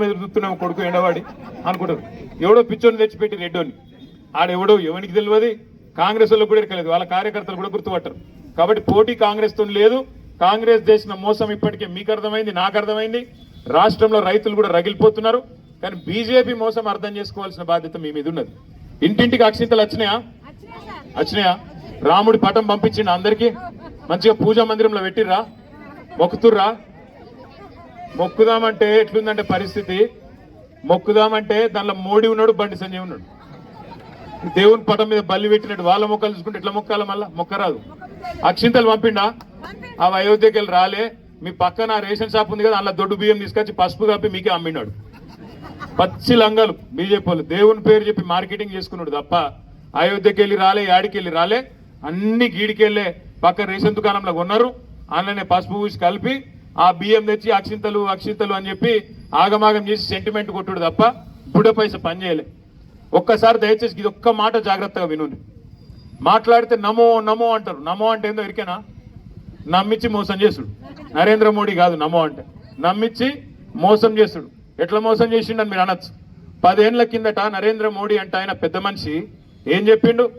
మీద కొడుకు ఎండవాడి అనుకుంటారు. ఎవడో పిచ్చోని తెచ్చిపెట్టి రెడ్డోని. ఆడెవడో ఎవరికి తెలియదు కాంగ్రెస్ వాళ్ళు కూడా ఎరకలేదు. వాళ్ళ కార్యకర్తలు కూడా గుర్తుపట్టరు. కాబట్టి పోటీ కాంగ్రెస్తో లేదు. కాంగ్రెస్ చేసిన మోసం ఇప్పటికే మీకు అర్థమైంది నాకు అర్థమైంది. రాష్ట్రంలో రైతులు కూడా రగిలిపోతున్నారు. కానీ బీజేపీ మోసం అర్థం చేసుకోవాల్సిన బాధ్యత మీ మీద ఉన్నది. ఇంటింటికి అక్షింతలు వచ్చినాయా? వచ్చినాయా? రాముడి పటం పంపించిండు అందరికీ. మంచిగా పూజా మందిరంలో పెట్టిర్రా? మొక్కుతుర్రా? మొక్కుదామంటే ఎట్లుందంటే పరిస్థితి? మొక్కుదామంటే దానిలో మోడీ ఉన్నాడు బండి సంజయ్ ఉన్నాడు. దేవుని పటం మీద బల్లి పెట్టినట్టు వాళ్ళ మొక్కలు చూసుకుంటే ఇట్లా మొక్కాల మళ్ళా? మొక్కరాదు. అక్షింతలు పంపిండా? ఆ అయోధ్యకి వెళ్ళి రాలే. మీ పక్కన రేషన్ షాప్ ఉంది కదా అందులో దొడ్డు బియ్యం తీసుకొచ్చి పసుపు కప్పి మీకే అమ్మినాడు. పచ్చి లంగాలు బీజేపీ వాళ్ళు దేవుని పేరు చెప్పి మార్కెటింగ్ చేసుకున్నాడు తప్ప అయోధ్యకి వెళ్ళి రాలే యాడికి వెళ్ళి రాలే. అన్ని గీడికెళ్ళే పక్క రేషన్ దుకాణంలో కొన్నారు. అందులోనే పసుపు పూసి కలిపి ఆ బియ్యం తెచ్చి అక్షింతలు అక్షింతలు అని చెప్పి ఆగమాగం చేసి సెంటిమెంట్ కొట్టుడు తప్ప బుడ పైస పనిచేయలే ఒక్కసారి దయచేసి ఇది ఒక్క మాట జాగ్రత్తగా వినుండి. మాట్లాడితే నమో నమో అంటారు. నమో అంటే ఏందో ఎరికేనా? నమ్మించి మోసం చేసుడు. నరేంద్ర మోడీ కాదు నమో అంటే. నమ్మించి మోసం చేసుడు. ఎట్లా మోసం చేసిండని మీరు అనొచ్చు. పదేళ్ళ కిందట నరేంద్ర మోడీ అంటే ఆయన పెద్ద మనిషి. ఏం చెప్పిండు?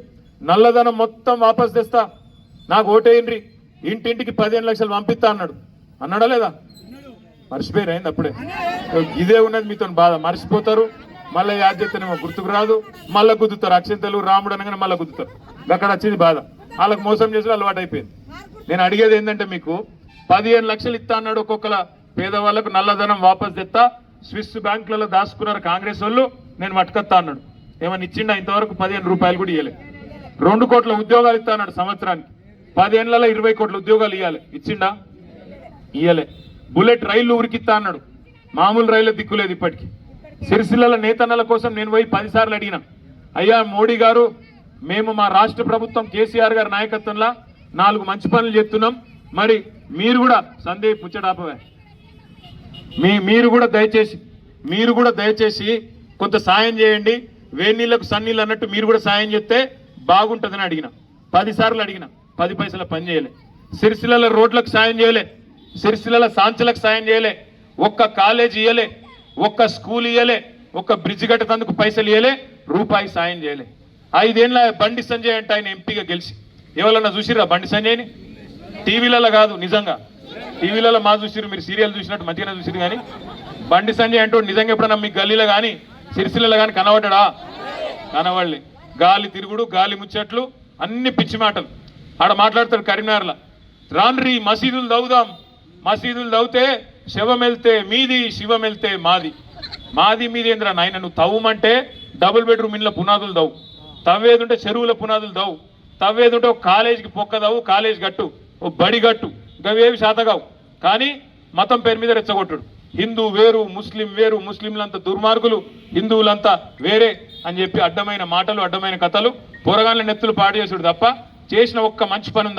నల్లధనం మొత్తం వాపస్ తెస్తా. నాకు ఓటేయండ్రి ఇంటింటికి పదిహేను లక్షలు పంపిస్తా అన్నాడు. అన్నాడా లేదా? మర్చిపోయారు అయింది అప్పుడే? ఇదే ఉన్నది మీతో బాధ. మర్చిపోతారు మళ్ళీ యాద్యతనేమో గుర్తుకు రాదు మళ్ళీ గుద్దుతారు. అక్షంతలు రాముడు అనగానే మళ్ళీ గుద్దుతారు. అక్కడ వచ్చింది బాధ. వాళ్ళకి మోసం చేసిన అలవాటు అయిపోయింది. నేను అడిగేది ఏంటంటే మీకు పదిహేను లక్షలు ఇస్తా అన్నాడు ఒక్కొక్కల పేదవాళ్ళకు నల్లధనం వాపస్ తెస్తా స్విస్ బ్యాంకులలో దాచుకున్నారు కాంగ్రెస్ వాళ్ళు నేను మట్టుకొత్తా అన్నాడు. ఏమని ఇచ్చిండా? ఇంతవరకు పదిహేను రూపాయలు కూడా ఇవ్వలే రెండు కోట్ల ఉద్యోగాలు ఇస్తా అన్నాడు సంవత్సరానికి. పదేళ్ళలో ఇరవై కోట్ల ఉద్యోగాలు ఇవ్వాలి ఇచ్చిండా? ఇయ్యలే. బుల్లెట్ రైళ్ళు ఉరికిత్తా అన్నాడు. మామూలు రైలు దిక్కులేదు ఇప్పటికీ. సిరిసిల్లల నేతన్నల కోసం నేను పోయి పదిసార్లు అడిగిన. అయ్యా మోడీ గారు మేము మా రాష్ట్ర ప్రభుత్వం కేసీఆర్ గారి నాయకత్వంలో నాలుగు మంచి పనులు చేస్తున్నాం. మరి మీరు కూడా సందే పుచ్చడాపవే మీ మీరు కూడా దయచేసి మీరు కూడా దయచేసి కొంత సాయం చేయండి. వేణీళ్ళకు సన్నీళ్ళు అన్నట్టు మీరు కూడా సాయం చేస్తే బాగుంటుందని అడిగిన. పది సార్లు అడిగిన. పది పైసల పని చేయలే. సిరిసిల్ల రోడ్లకు సాయం చేయలే. సిరిసిల్ల సాంచలకు సాయం చేయలే. ఒక్క కాలేజ్ ఇయ్యలే. ఒక్క స్కూల్ ఇయ్యలే. ఒక్క బ్రిడ్జ్ కట్టేందుకు పైసలు ఇయ్యలే. రూపాయి సాయం చేయలే. ఐదేళ్ళ బండి సంజయ్ అంటే ఆయన ఎంపీగా గెలిచి. ఎవరన్నా చూసిరా బండి సంజయ్ని? టీవీలలో కాదు నిజంగా. టీవీలలో మా చూసిరు మీరు సీరియల్ చూసినట్టు మంచిగానే చూసిరు కానీ. బండి సంజయ్ అంటూ నిజంగా ఎప్పుడన్నా మీ గల్లీలో కానీ సిరిసిల్లలో కానీ కనబడ్డా కనబడలే. గాలి తిరుగుడు గాలి ముచ్చట్లు అన్ని పిచ్చి మాటలు. ఆడ మాట్లాడతాడు కరీంనగర్లో. రాన్రి మసీదులు దౌదాం మసీదులు దవ్వుతే శవం వెళ్తే మీది శివం వెళ్తే మాది. మాది మీది ఏంద్రా నాయన నువ్వు తవ్వమంటే డబుల్ బెడ్రూమ్ ఇండ్ల పునాదులు దవ్వు తవ్వేదుంటే చెరువుల పునాదులు దవ్వు తవ్వేదుంటే ఒక కాలేజీకి పొక్క దవ్వు కాలేజ్ గట్టు ఓ బడి గట్టు గవేవి శాతగావు. కానీ మతం పేరు మీద రెచ్చగొట్టుడు. హిందూ వేరు ముస్లిం వేరు ముస్లింలంతా దుర్మార్గులు హిందువులంతా వేరే అని చెప్పి అడ్డమైన మాటలు అడ్డమైన కథలు పోరగాళ్ళ నెత్తులు పాడు చేసుడు తప్ప చేసిన ఒక్క మంచి పని